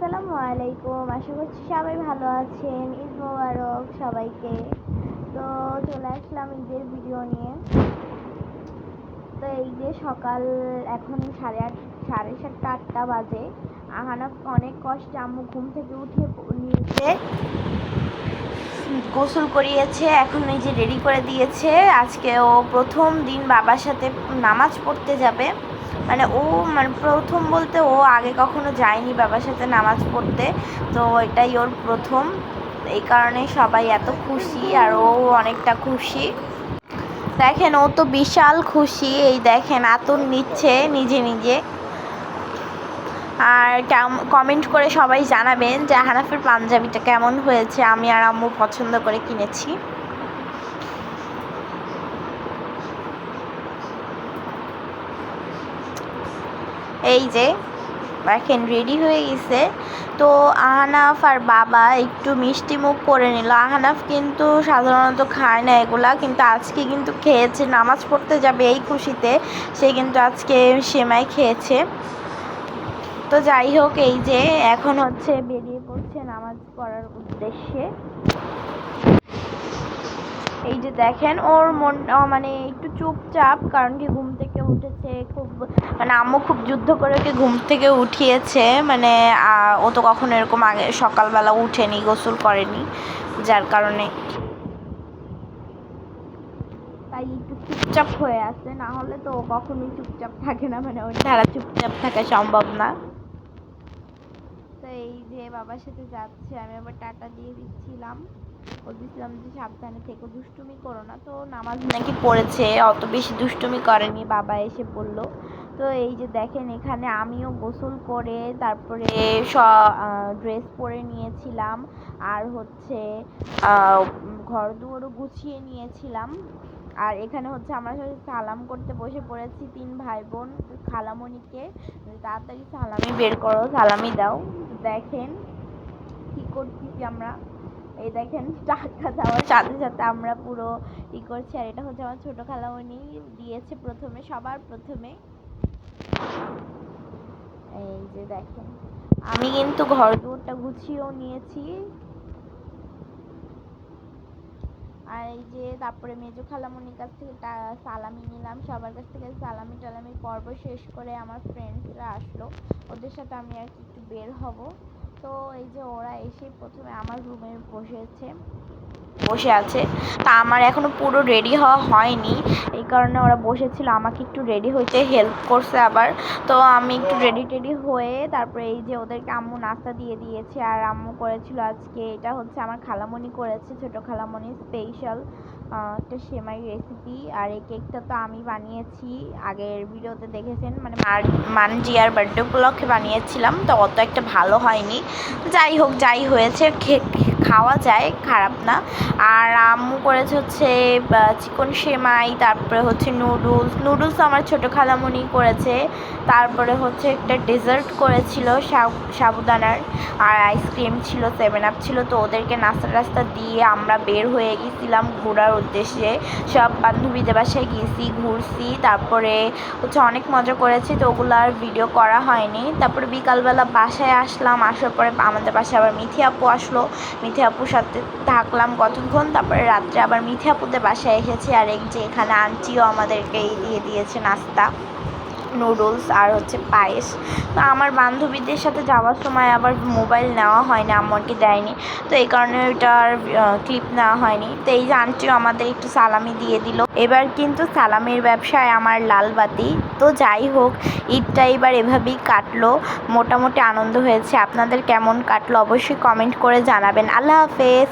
আসসালামু আলাইকুম। আশা করছি সবাই ভালো আছেন। ঈদ মোবারক সবাইকে। তো চলে আসলাম ঈদের ভিডিও নিয়ে। তো এই যে সকাল এখন সাড়ে আট, সাড়ে সাতটা, আটটা বাজে। আহানাফ অনেক কষ্টে আম্মু ঘুম থেকে উঠে নিয়েছে। গোসল করিয়েছে, এখন এই যে রেডি করে দিয়েছে। আজকে ও প্রথম দিন বাবার সাথে নামাজ পড়তে যাবে। মানে ও মানে প্রথম বলতে ও আগে কখনো যায়নি বাবার সাথে নামাজ পড়তে, তো এটাই ওর প্রথম। এই কারণে সবাই এত খুশি আর ও অনেকটা খুশি। দেখেন ও তো বিশাল খুশি, এই দেখেন আতর নিচ্ছে নিজে নিজে। আর কমেন্ট করে সবাই জানাবেন যে হানাফের পাঞ্জাবিটা কেমন হয়েছে, আমি আর আম্মু পছন্দ করে কিনেছি। এই যে, দেখেন রেডি হয়ে গেছে। তো আহানাফ আর বাবা একটু মিষ্টি মুখ করে নিল। আহানাফ কিন্তু সাধারণত খায় না এগুলা, কিন্তু আজকে কিন্তু খেয়েছে, নামাজ পড়তে যাবে এই খুশিতে, সে কিন্তু আজকে সেমাই খেয়েছে। তো যাই হোক, এই যে, এখন হচ্ছে বেরিয়ে পড়ছে নামাজ পড়ার উদ্দেশ্যে। এই যে দেখেন ওর মন মানে একটু চুপচাপ কারণ কি ঘুম থেকে উঠেছে খুব মানে আম্মু খুব যুদ্ধ করে ওকে ঘুম থেকে উঠিয়েছে মানে ও তো কখনো এরকম আগে সকালবেলা উঠেনি গোসল করেনি যার কারণে। তাই একটু চুপচাপ হয়ে আছে না হলে তো ও কখনোই চুপচাপ থাকে না মানে ওর দ্বারা চুপচাপ থাকা সম্ভব না। তো এই যে বাবার সাথে যাচ্ছে আমি আবার টাটা দিয়ে দিচ্ছিলাম। বলতেছিলাম যে সাবধানে থেকো, দুষ্টুমি করো না। তো নামাজ নাকি পড়েছে, অত বেশি দুষ্টুমি করেনি, বাবা এসে বলল। তো এই যে দেখেন এখানে আমিও গোসল করে, তারপরে স ড্রেস পরে নিয়েছিলাম। আর হচ্ছে ঘর দুয়ারও গুছিয়ে নিয়েছিলাম। আর এখানে হচ্ছে আমরা সবাই সালাম করতে বসে পড়েছি, তিন ভাই বোন খালামণিকে তাড়াতাড়ি সালামি বের করো, সালামি দাও। দেখেন কি করতেছি আমরা। এই দেখেন, টাকা দেওয়ার সাথে সাথে আমরা পুরো ই করছি। আর এটা হচ্ছে আমার ছোট খালামণি দিয়েছে প্রথমে, সবার প্রথমে। এই যে দেখেন, আমি কিন্তু ঘর দুয়ারটা গুছিয়েও নিয়েছি। আর এই যে তারপরে মেজো খালামণির কাছ থেকে সালামি নিলাম। সবার কাছ থেকে সালামি টালামির পর্ব শেষ করে আমার ফ্রেন্ডসরা আসলো। ওদের সাথে আমি আর একটু বের হব। তো এই যে ওরা এসে প্রথমে আমার রুমে বসেছে। বসে আছে। তা আমার এখনও পুরো রেডি হওয়া হয়নি। এই কারণে ওরা বসেছিল, আমাকে একটু রেডি হইতে হেল্প করছে আবার। তো আমি একটু রেডি টেডি হয়ে তারপরে এই যে ওদেরকে আম্মু নাস্তা দিয়ে দিয়েছে, আর আম্মু করেছিল আজকে, এটা হচ্ছে আমার খালামণি করেছে, ছোট খালামণি স্পেশাল একটা সেমাই রেসিপি আর এই কেকটা তো আমি বানিয়েছি, আগের ভিডিওতে দেখেছেন মানে মান মানজিয়ার বার্থডে উপলক্ষে বানিয়েছিলাম, তো অত একটা ভালো হয়নি। যাই হোক, যাই হয়েছে খাওয়া যায়, খারাপ না। আর আম্মু করেছে হচ্ছে চিকন সেমাই, তারপরে হচ্ছে নুডলস। নুডলস আমার ছোটো খালামণি করেছে। তারপরে হচ্ছে একটা ডেজার্ট করেছিল সাব- সাবুদানার। আর আইসক্রিম ছিল সেভেন আপ ছিল। তো ওদেরকে নাস্তা টাস্তা দিয়ে আমরা বের হয়ে গেছিলাম ঘোরার উদ্দেশ্যে। সব বান্ধবীদের বাসায় গিয়েছি ঘুরছি। তারপরে হচ্ছে অনেক মজা করেছি। তো ওগুলো আর ভিডিও করা হয়নি। তারপরে বিকালবেলা বাসায় আসলাম। আসার পরে আমাদের বাসায় আবার মিথি আপু আসলো। মিথি আপুর সাথে থাকলাম কতক্ষণ? তারপরে রাত্রে আবার মিঠে আপুদের বাসায় এসেছি। আর এক যে এখানে আন্টিও আমাদেরকে এই দিয়ে দিয়েছে নাস্তা। নুডলস আর হচ্ছে পায়েস। তো আমার বান্ধবীদের সাথে যাওয়ার সময় আবার মোবাইল নেওয়া হয় হয়নি আম্মুকে দেয়নি। তো এই কারণে ওইটার ক্লিপ নেওয়া হয়নি। তো এই যে আন্টিও আমাদের একটু সালামি দিয়ে দিল। এবার কিন্তু সালামির ব্যবসায় আমার লাল বাতি। তো যাই হোক, ঈদটা এবার এভাবেই কাটলো। মোটামুটি আনন্দ হয়েছে। আপনাদের কেমন কাটলো অবশ্যই কমেন্ট করে জানাবেন। আল্লাহ হাফেজ।